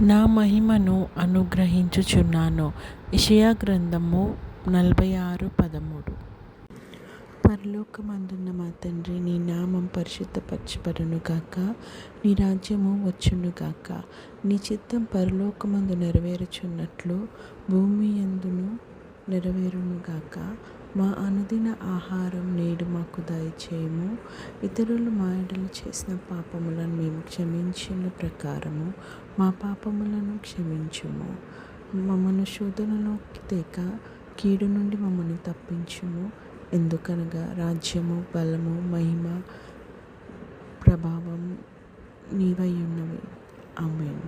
నా మహిమను అనుగ్రహించుచున్నాను. ఇషయా గ్రంథము నలభై ఆరు పదమూడు. పరలోకమందున్న మా తండ్రి నీ నామం పరిశుద్ధపరచబడును గాక. నీ రాజ్యము వచ్చును గాక. నీ చిత్తం పరలోకమందు నెరవేరుచున్నట్లు భూమి ఎందును నెరవేరును గాక. మా అనుదిన ఆహారం నేడు మాకు దయచేయము. ఇతరులు మా ఎడలు చేసిన పాపములను మేము క్షమించిన ప్రకారము మా పాపములను క్షమించుము. మమ్మను శోధనలోకి తేక కీడు నుండి మమ్మల్ని తప్పించుము. ఎందుకనగా రాజ్యము బలము మహిమ ప్రభావం నీవై ఉన్నవి. ఆమెను.